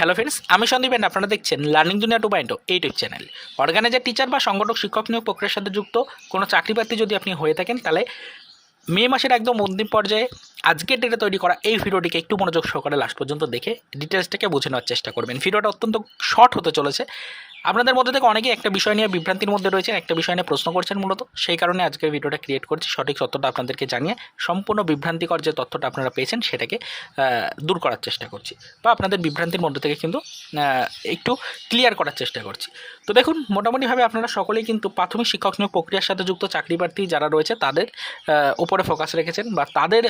Hello friends আমি Sandeep and আপনারা দেখছেন learning Duniya two point YouTube channel organizer teacher বা সংগঠক, শিক্ষক নিয়োগ প্রক্রিয়ার সাথে যুক্ত, কোনো চাকরি প্রার্থী যদি আপনি হয়ে থাকেন, তাহলে মে মাসের একদম অন্তিম পর্যায়ে আজকের ডেটে তৈরি করা এই ভিডিওটিকে একটু মনোযোগ সহকারে লাস্ট পর্যন্ত দেখে ডিটেলসটাকে বুঝে নেওয়ার চেষ্টা করবেন। ভিডিওটা অত্যন্ত শর্ট হতে চলেছে। আপনাদের মধ্যে থেকে অনেকেই একটা বিষয় নিয়ে বিভ্রান্তির মধ্যে রয়েছেন, একটা বিষয় নিয়ে প্রশ্ন করছেন মূলত। সেই কারণে আজকের ভিডিওটা ক্রিয়েট করছি, সঠিক তথ্যটা আপনাদেরকে জানিয়ে, সম্পূর্ণ বিভ্রান্তিকর যে তথ্যটা আপনারা পেয়েছেন সেটাকে দূর করার চেষ্টা করছি বা আপনাদের বিভ্রান্তির মধ্যে থেকে কিন্তু একটু ক্লিয়ার করার চেষ্টা করছি। তো দেখুন, মোটামুটিভাবে আপনারা সকলেই কিন্তু প্রাথমিক শিক্ষক নিয়োগ প্রক্রিয়ার সাথে যুক্ত চাকরি প্রার্থী যারা রয়েছে, তাদের উপরে ফোকাস রেখেছেন বা তাদের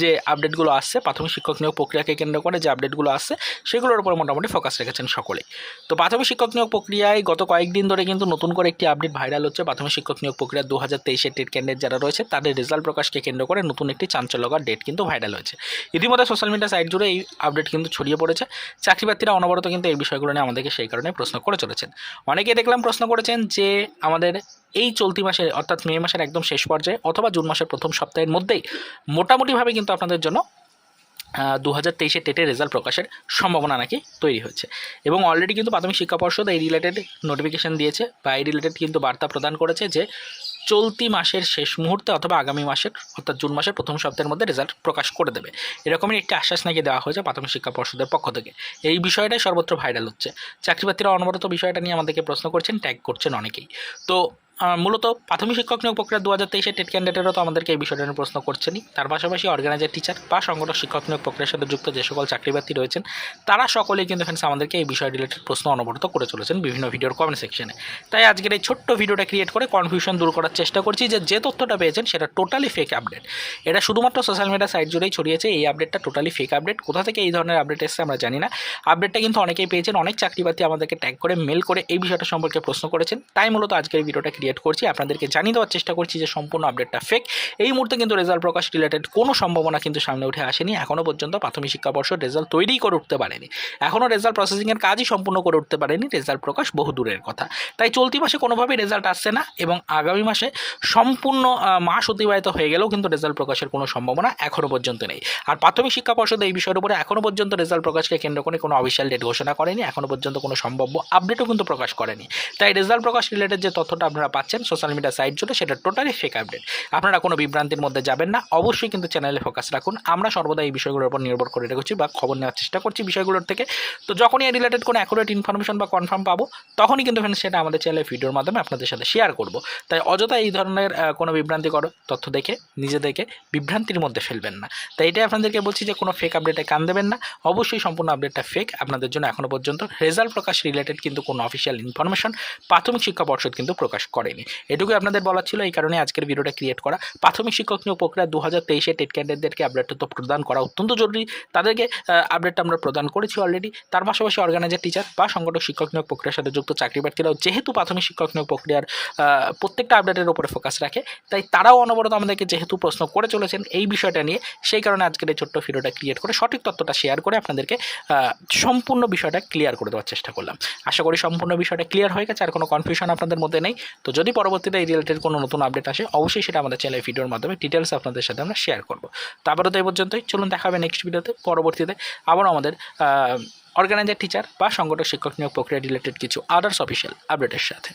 যে আপডেটগুলো আসছে, প্রাথমিক শিক্ষক নিয়োগ প্রক্রিয়াকে কেন্দ্র করে যে আপডেটগুলো আসছে, সেগুলোর উপর মোটামুটি ফোকাস রেখেছেন সকলেই। তো প্রাথমিক শিক্ষক নিয়োগ প্রক্রিয়ায় গত কয়েকদিন ধরে কিন্তু নতুন করে একটি আপডেট ভাইরাল হচ্ছে। প্রাথমিক শিক্ষক নিয়োগ প্রক্রিয়া দু হাজার তেইশের টেট ক্যান্ডিডেট যারা রয়েছে, তাদের রেজাল্ট প্রকাশকে কেন্দ্র করে নতুন একটি চাঞ্চল্যকর ডেট কিন্তু ভাইরাল হয়েছে। ইতিমধ্যে সোশ্যাল মিডিয়া সাইট জুড়ে এই আপডেট কিন্তু ছড়িয়ে পড়েছে। চাকরি প্রার্থীরা অনবরত কিন্তু এই বিষয়গুলো নিয়ে আমাদেরকে সেই কারণে প্রশ্ন করে চলেছেন। অনেকেই দেখলাম প্রশ্ন করেছেন যে আমাদের এই চলতি মাসে অর্থাৎ মে মাসের একদম শেষ পর্যায়ে অথবা জুন মাসের প্রথম সপ্তাহের মধ্যেই মোটামুটিভাবে কিন্তু আপনাদের জন্য দু হাজার তেইশে টেটের রেজাল্ট প্রকাশের সম্ভাবনা নাকি তৈরি হয়েছে। এবং অলরেডি কিন্তু প্রাথমিক শিক্ষা পর্ষদ এই রিলেটেড নোটিফিকেশান দিয়েছে বা এই রিলেটেড কিন্তু বার্তা প্রদান করেছে যে চলতি মাসের শেষ মুহূর্তে অথবা আগামী মাসের, অর্থাৎ জুন মাসের প্রথম সপ্তাহের মধ্যে রেজাল্ট প্রকাশ করে দেবে। এরকমই একটি আশ্বাস নাকি দেওয়া হয়েছে প্রাথমিক শিক্ষা পর্ষদের পক্ষ থেকে। এই বিষয়টাই সর্বত্র ভাইরাল হচ্ছে। চাকরিপ্রার্থীরা অনবরত বিষয়টা নিয়ে আমাদেরকে প্রশ্ন করছেন ট্যাগ করছেন অনেকেই। তো মূলত প্রাথমিক শিক্ষক নিয়োগ প্রক্রিয়া দু হাজার তেইশে টেট ক্যান্ডিডেটরা তো আমাদেরকে এই বিষয়টা নিয়ে প্রশ্ন করছেনই। তার পাশাপাশি অর্গানাইজার টিচার বা সংগঠক শিক্ষক নিয়োগ প্রক্রিয়ার সাথে যুক্ত যে সকল চাকরিপ্রার্থী রয়েছেন, তারা সকলেই কিন্তু ফ্রেন্ডস আমাদেরকে এই বিষয় রিলেটেড প্রশ্ন অনবরত করে চলেছেন বিভিন্ন ভিডিওর কমেন্ট সেকশনে তাই আজকের এই ছোট্ট ভিডিওটা ক্রিয়েট করে কনফিউশন দূর করার চেষ্টা করছি যে যে তথ্যটা পেয়েছেন সেটা টোটালি ফেক আপডেট এটা শুধুমাত্র সোশ্যাল মিডিয়া সাইট জুড়েই ছড়িয়েছে এই আপডেটটা টোটালি ফেক আপডেট কোথা থেকে এই ধরনের আপডেট এসেছে আমরা জানি না। আপডেটটা কিন্তু অনেকেই পেয়েছেন, অনেক চাকরিপ্রার্থী আমাদেরকে ট্যাগ করে মেল করে এই বিষয়টা সম্পর্কে প্রশ্ন করেছেন। তাই মূলত আজকের ভিডিওটা ক্রিয়েট করছি, আপনাদেরকে জানিয়ে দেওয়ার চেষ্টা করছি যে সম্পূর্ণ আপডেটটা ফেক এই মুহূর্তে কিন্তু রেজাল্ট প্রকাশ রিলেটেড কোনো সম্ভাবনা কিন্তু সামনে উঠে আসেনি। এখনও পর্যন্ত প্রাথমিক শিক্ষা পর্ষদ রেজাল্ট তৈরিই করে উঠতে পারেনি। এখনও রেজাল্ট প্রসেসিংয়ের কাজই সম্পূর্ণ করে উঠতে পারেনি। রেজাল্ট প্রকাশ বহু দূরের কথা। তাই চলতি মাসে কোনোভাবেই রেজাল্ট আসছে না এবং আগামী মাসে সম্পূর্ণ মাস অতিবাহিত হয়ে গেলেও কিন্তু রেজাল্ট প্রকাশের কোনো সম্ভাবনা এখনও পর্যন্ত নেই। আর প্রাথমিক শিক্ষা পর্ষদ এই বিষয়ের উপরে এখনও পর্যন্ত রেজাল্ট প্রকাশকে কেন্দ্র করে কোনো অফিসিয়াল ডেট ঘোষণা করেনি। এখনও পর্যন্ত কোনো সম্ভাব্য আপডেটও কিন্তু প্রকাশ করেনি। তাই রেজাল্ট প্রকাশ রিলেটেড যে তথ্যটা আপনারা পাচ্ছেন সোশ্যাল মিডিয়া সাইট জুড়ে, সেটা টোটালি ফেক আপডেট আপনারা কোনো বিভ্রান্তির মধ্যে যাবেন না, অবশ্যই কিন্তু চ্যানেলে ফোকাস রাখুন। আমরা সর্বদা এই বিষয়গুলোর উপর নির্ভর করে রেখেছি বা খবর নেওয়ার চেষ্টা করছি বিষয়গুলোর থেকে। তো যখনই এই রিলেটেড কোনো অ্যাকুরেট ইনফরমেশন বা কনফার্ম পাবো, তখনই কিন্তু ফ্রেন্ডস সেটা আমাদের চ্যানেলের ভিডিওর মাধ্যমে আপনাদের সাথে শেয়ার করব। তাই অযথা এই ধরনের কোনো বিভ্রান্তিকর তথ্য দেখে, নিজেদেরকে বিভ্রান্তির মধ্যে ফেলবেন না। তাই এটাই আপনাদেরকে বলছি যে, কোনো ফেক আপডেটে কান দেবেন না। অবশ্যই সম্পূর্ণ আপডেটটা ফেক আপনাদের জন্য এখনও পর্যন্ত রেজাল্ট প্রকাশ রিলেটেড কিন্তু কোনো অফিসিয়াল ইনফরমেশন প্রাথমিক শিক্ষা পর্ষদ কিন্তু প্রকাশ করেনি। এটুকুই আপনাদের বলার ছিল, এই কারণে আজকের ভিডিওটা ক্রিয়েট করা। প্রাথমিক শিক্ষক নিয়োগ প্রক্রিয়া দু হাজার তেইশে টেট ক্যান্ডিডেটদেরকে আপডেটটা তো প্রদান করা অত্যন্ত জরুরি। তাদেরকে আপডেটটা আমরা প্রদান করেছি অলরেডি তার পাশাপাশি অর্গানাইজার টিচার বা সংগঠক শিক্ষক নিয়োগ প্রক্রিয়ার সাথে যুক্ত চাকরি প্রার্থীরাও যেহেতু প্রাথমিক শিক্ষক নিয়োগ প্রক্রিয়ার প্রত্যেকটা আপডেটের উপরে ফোকাস রাখে, তাই তারাও অনবরত আমাদেরকে যেহেতু প্রশ্ন করে চলেছেন এই বিষয়টা নিয়ে, সেই কারণে আজকের এই ছোট্ট ভিডিওটা ক্রিয়েট করে সঠিক তথ্যটা শেয়ার করে আপনাদেরকে সম্পূর্ণ বিষয়টা ক্লিয়ার করে দেওয়ার চেষ্টা করলাম। আশা করি সম্পূর্ণ বিষয়টা ক্লিয়ার হয়ে গেছে, আর কোনো কনফিউশন আপনাদের মধ্যে নেই। তো যদি পরবর্তীতে এই রিলেটেড কোনো নতুন আপডেট আসে, অবশ্যই সেটা আমাদের চ্যানেল ভিডিওর মাধ্যমে ডিটেলস আপনাদের সাথে আমরা শেয়ার করব। তারপরে তো এই পর্যন্তই। চলুন দেখা হবে নেক্সট ভিডিওতে পরবর্তীতে আবার আমাদের অর্গানাইজার টিচার বা সংগঠক, শিক্ষক নিয়োগ প্রক্রিয়া রিলেটেড কিছু আদার্স অফিসিয়াল আপডেটের সাথে।